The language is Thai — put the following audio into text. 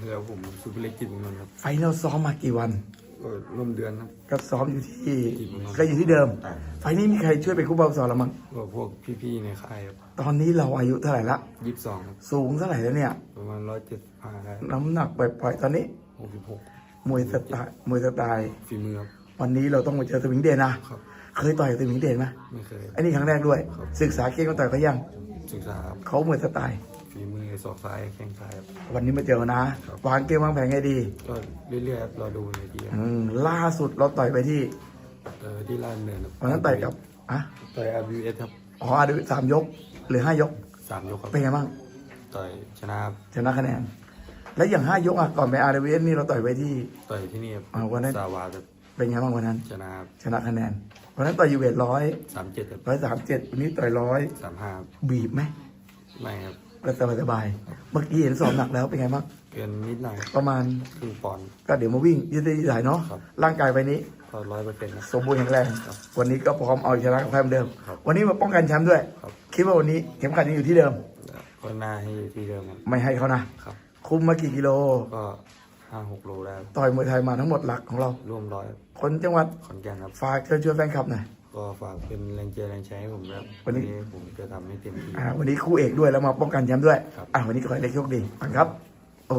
เรือผมสุภเล็กจิตเมืองนนท์ครับไฟนอลซ้อมมากี่วัน ก็ร่วมเดือนครับ ก็ซ้อมอยู่ที่ที่เมืองนนท์ก็อยู่ที่เดิม ไฟนี้มีใครช่วยเป็นครูบาสอนเรามั้งก็พวกพี่ๆในค่ายครับตอนนี้เราอายุเท่าไหร่ละ ยี่สิบสองครับสูงเท่าไหร่แล้วเนี่ย ประมาณร้อยเจ็ดห้าได้น้ำหนักปล่อยๆตอนนี้ หกสิบหกมวยสไตล์มวยสไตล์ฝีมือครับ วันนี้เราต้องมาเจอสวิงเดนนะ ครับ เคยต่อยกับสวิงเดนไหมไม่เคย อันนี้ครั้งแรกด้วยครับศึกษาเก่งก็ต่อยเขายัง ศึกษาครับเขามวยสไตล์ ฝีมือศอกซ้ายแข้งซ้ายครับ วันนี้มาเจอนะ ครับ วางเกมวางแผนไงดีก็เรื่อยๆครับรอดูในทีครับอืมล่าสุดเราต่อยไปที่เออที่ล่าดเนินครับวันนั้นต่อยกับอะต่อยอาร์บีเอสครับอ๋อดูสามยก หรือห้ายก สามยกครับเป็นไงบ้างต่อยชนะครับชนะคะแนน แล้วอย่างห้ายกอะก่อนไปอาร์เวสนี่เราต่อยไปที่ ต่อยที่นี่ครับอ่าวันนั้น สาวาครับเป็นไงบ้างวันนั้น ชนะครับชนะคะแนนวันนั้นต่อยยูเวทร้อยสามเจ็ดครับร้อยสามเจ็ดวันนี้ต่อยร้อยสามห้าครับบีบไหมไม่ครับ ก็สบายสบายๆเมื่อกี้เห็นสอบหนักแล้วเป็นไงบ้างเกินนิดหน่อยประมาณครึ่งปอนด์ก็เดี๋ยวมาวิ่งยืดเส้นยืดสายเนาะครับร่างกายไปนี้ก็ร้อยเปอร์เซ็นต์ครับสมบูรณ์แข็งแรงครับวันนี้ก็พร้อมเอาชนะกับแพ้เหมือนเดิมครับวันนี้มาป้องกันแชมป์ด้วยครับคิดว่าวันนี้เข็มขัดยังอยู่ที่เดิมก็หน้าให้อยู่ที่เดิมครับไม่ให้เขานะครับคุมมากี่กิโลก็ห้าหกโลได้ครับต่อยมวยไทยมาทั้งหมดหลักของเราร่วมร้อยคนจังหวัดขอนแก่นครับฝากเชิญชวนแฟนคลับหน่อย ก็ฝากเป็นแรงใจแรงใจให้ผมนะครับวันนี้ ผมจะทำให้เต็มที่ อ่าวันนี้คู่เอกด้วยแล้วมาป้องกันแชมป์ด้วย ครับ อ่าวันนี้ขอให้ได้โชคดีขอบคุณครับ